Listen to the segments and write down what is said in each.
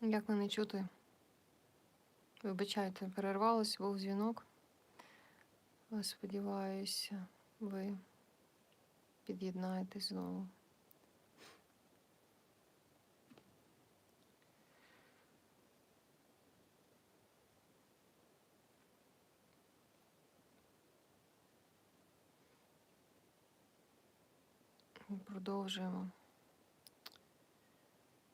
Як мене чути? Вибачайте, перервалось, був дзвінок. Сподіваюся, ви під'єднаєтесь знову. Продовжуємо.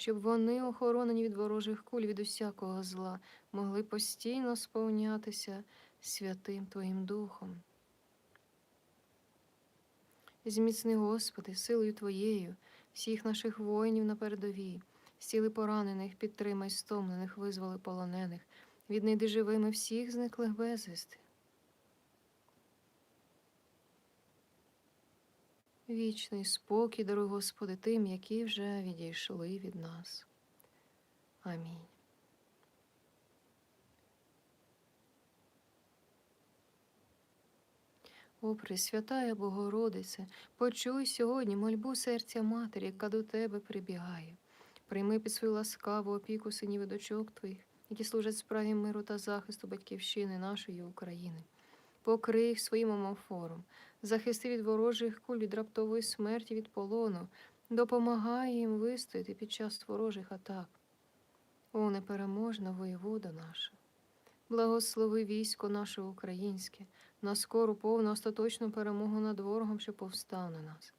щоб вони, охоронені від ворожих куль, від усякого зла, могли постійно сповнятися святим Твоїм Духом. Зміцни, Господи, силою Твоєю, всіх наших воїнів на передовій, зціли поранених, підтримай стомлених, визволи полонених, віднайди живими всіх зниклих безвісти. Вічний спокій, даруй, Господи, тим, які вже відійшли від нас. Амінь. О, Пресвятая Богородице, почуй сьогодні мольбу серця матері, яка до тебе прибігає. Прийми під свою ласкаву опіку синів і дочок твоїх, які служать справі миру та захисту батьківщини нашої України. Покрий їх своїм омофором, захисти від ворожих куль, від раптової смерті, від полону, допомагай їм вистояти під час ворожих атак. О, непереможна воєвода наша! Благослови військо наше українське, на скору повну остаточну перемогу над ворогом, що повстав на нас.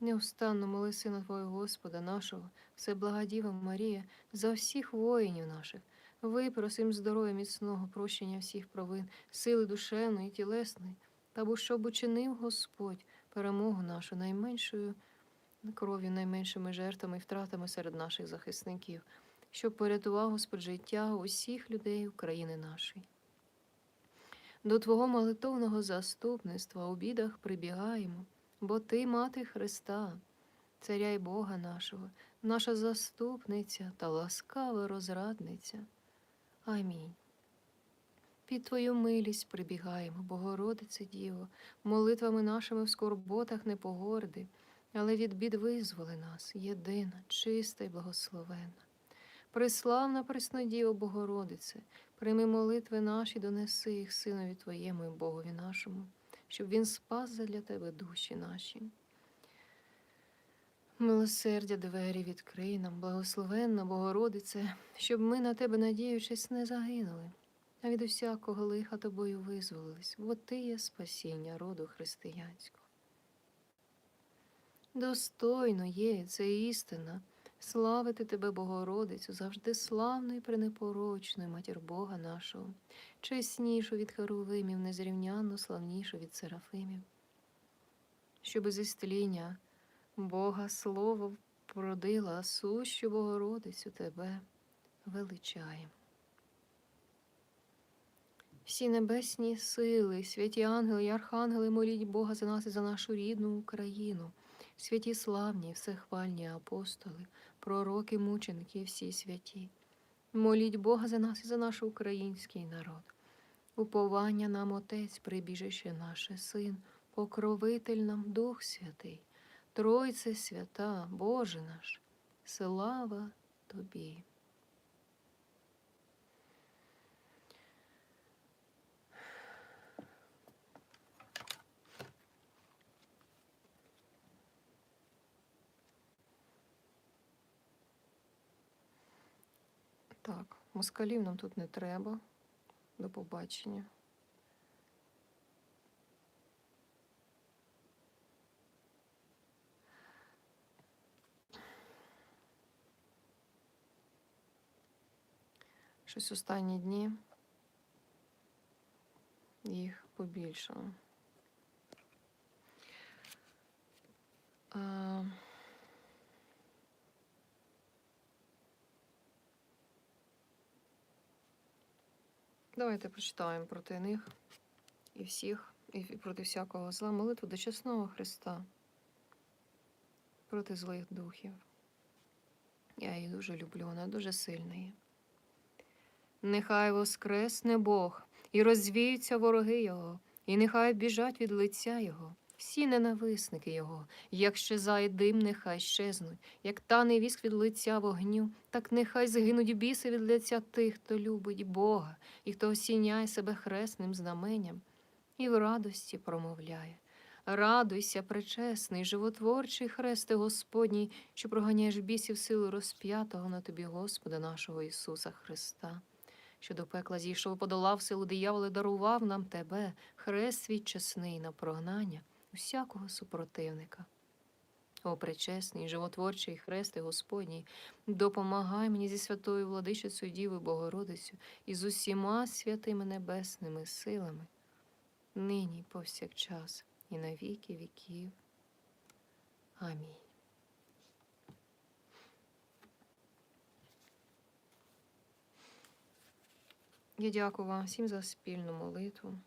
Неустанно моли Сина Твого Господа нашого, Всеблагодіва Марія, за всіх воїнів наших, випросим здоров'я міцного, прощення всіх провин, сили душевної, і тілесної, та бо щоб учинив Господь перемогу нашу найменшою кров'ю, найменшими жертвами і втратами серед наших захисників, щоб порятував Господь життя усіх людей України нашої. До Твого молитовного заступництва у бідах прибігаємо, бо Ти, мати Христа, Царя й Бога нашого, наша заступниця та ласкава розрадниця. Амінь. Під Твою милість прибігаємо, Богородице Діво, молитвами нашими в скорботах не погорди, але від бід визволи нас, єдина, чиста й благословенна. Преславна Преснодіво Богородице, прийми молитви наші, донеси їх Синові Твоєму і Богові нашому, щоб Він спас задля Тебе душі наші. Милосердя двері відкрий нам, благословенна Богородице, щоб ми на тебе, надіючись, не загинули, а від усякого лиха тобою визволились, бо Ти є спасіння роду християнського. Достойно є, це істина, славити тебе, Богородицю, завжди славну і пренепорочну матір Бога нашого, чеснішу від Херувимів, незрівнянно славнішу від Серафимів, щоб зі стління Бога Слово породила сущу Богородицю тебе величаємо. Всі небесні сили, святі ангели і архангели, моліть Бога за нас і за нашу рідну Україну, святі славні, всехвальні апостоли, пророки, мученики, всі святі. Моліть Бога за нас і за наш український народ. Уповання нам Отець, прибіжище наше Син, покровитель нам Дух Святий, Тройце свята, Боже наш, слава Тобі. Так, москалів нам тут не треба. До побачення. Щось останні дні їх побільшало. Давайте прочитаємо проти них і всіх, і проти всякого зла молитву до чесного Христа, проти злих духів. Я її дуже люблю, вона дуже сильна є. Нехай воскресне Бог і розвіються вороги Його, і нехай біжать від лиця Його. Всі ненависники Його, як щезає дим, нехай щезнуть, як тане віск від лиця вогню, так нехай згинуть біси від лиця тих, хто любить Бога, і хто осіняє себе хресним знаменням, і в радості промовляє. Радуйся, пречесний, животворчий хресте Господній, що проганяєш бісів силу розп'ятого на тобі, Господа нашого Ісуса Христа, що до пекла зійшов, подолав силу дияволи, дарував нам тебе, хрест свій чесний на прогнання усякого супротивника. О, пречесний, животворчий хресте Господній, допомагай мені зі святою владичицею Дівою Богородицю і з усіма святими небесними силами, нині повсякчас і на віки віків. Амінь. Я дякую вам всім за спільну молитву.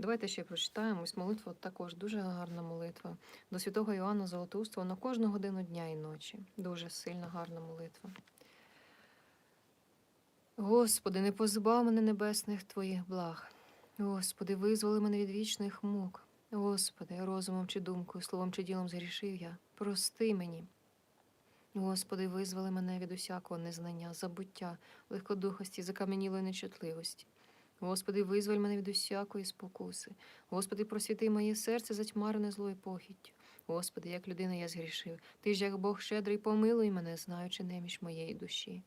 Давайте ще прочитаємо. Ось молитва також дуже гарна молитва. До святого Іоанна Золотоустого на кожну годину дня і ночі. Дуже сильна, гарна молитва. Господи, не позбав мене небесних Твоїх благ. Господи, визволи мене від вічних мук. Господи, розумом чи думкою, словом чи ділом згрішив я. Прости мені. Господи, визволи мене від усякого незнання, забуття, легкодухості, закам'янілої нечутливості. Господи, визволь мене від усякої спокуси. Господи, просвіти моє серце затьмарене злою похіттю. Господи, як людина я згрішив. Ти ж, як Бог щедрий, помилуй мене, знаючи неміч моєї душі.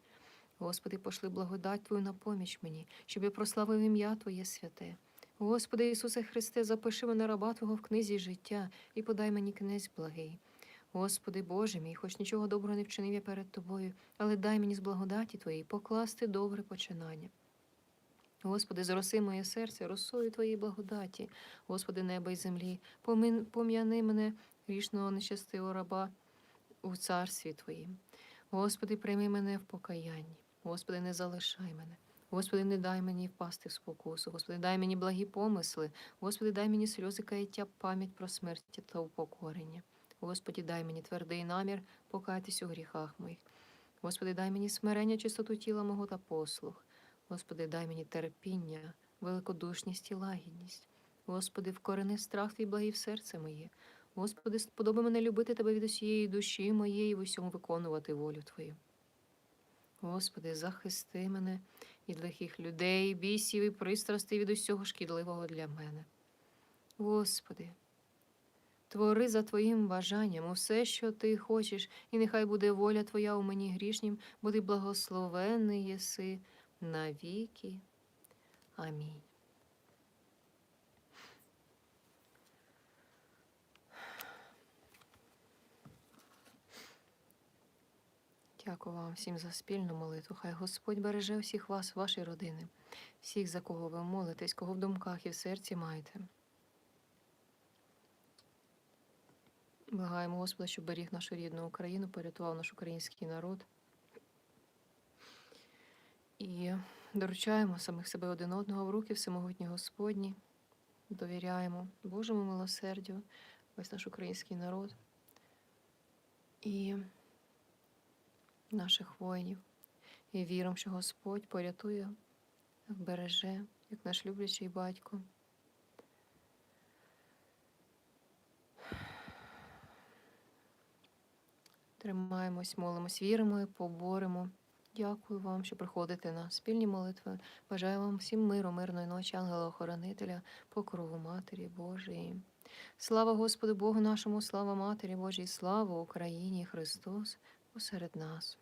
Господи, пошли благодать Твою на поміч мені, щоб я прославив ім'я Твоє святе. Господи Ісусе Христе, запиши мене раба Твого в книзі життя і подай мені князь благий. Господи Боже мій, хоч нічого доброго не вчинив я перед Тобою, але дай мені з благодаті Твоєї покласти добре починання. Господи, зроси моє серце, росою Твоєї благодаті, Господи, неба й землі, пом'яни мене, грішного нещастивого раба у царстві Твоїм. Господи, прийми мене в покаянні. Господи, не залишай мене. Господи, не дай мені впасти в спокусу. Господи, дай мені благі помисли. Господи, дай мені сльози каяття, пам'ять про смерть та упокорення. Господи, дай мені твердий намір покаятись у гріхах моїх. Господи, дай мені смирення, чистоту тіла мого та послух. Господи, дай мені терпіння, великодушність і лагідність. Господи, вкорени страх твій благий в серце моє. Господи, сподоби мене любити Тебе від усієї душі моєї і в усьому виконувати волю Твою. Господи, захисти мене від лихих людей, бісів і пристрастей від усього шкідливого для мене. Господи, твори за Твоїм бажанням усе, що Ти хочеш, і нехай буде воля Твоя у мені грішнім, бо Ти благословенний єси навіки. Амінь. Дякую вам всім за спільну молитву. Хай Господь береже всіх вас, ваші родини, всіх, за кого ви молитесь, кого в думках і в серці маєте. Благаємо Господа, щоб беріг нашу рідну Україну, порятував наш український народ. І доручаємо самих себе один одного в руки всемогутні Господні, довіряємо Божому милосердю, весь наш український народ і наших воїнів. І віримо, що Господь порятує, вбереже, як наш люблячий батько. Тримаємось, молимось, віримо і поборемо. Дякую вам, що приходите на спільні молитви. Бажаю вам всім миру, мирної ночі, ангела-охоронителя, покрову Матері Божої. Слава Господу Богу нашому, слава Матері Божій, слава Україні, Христос посеред нас.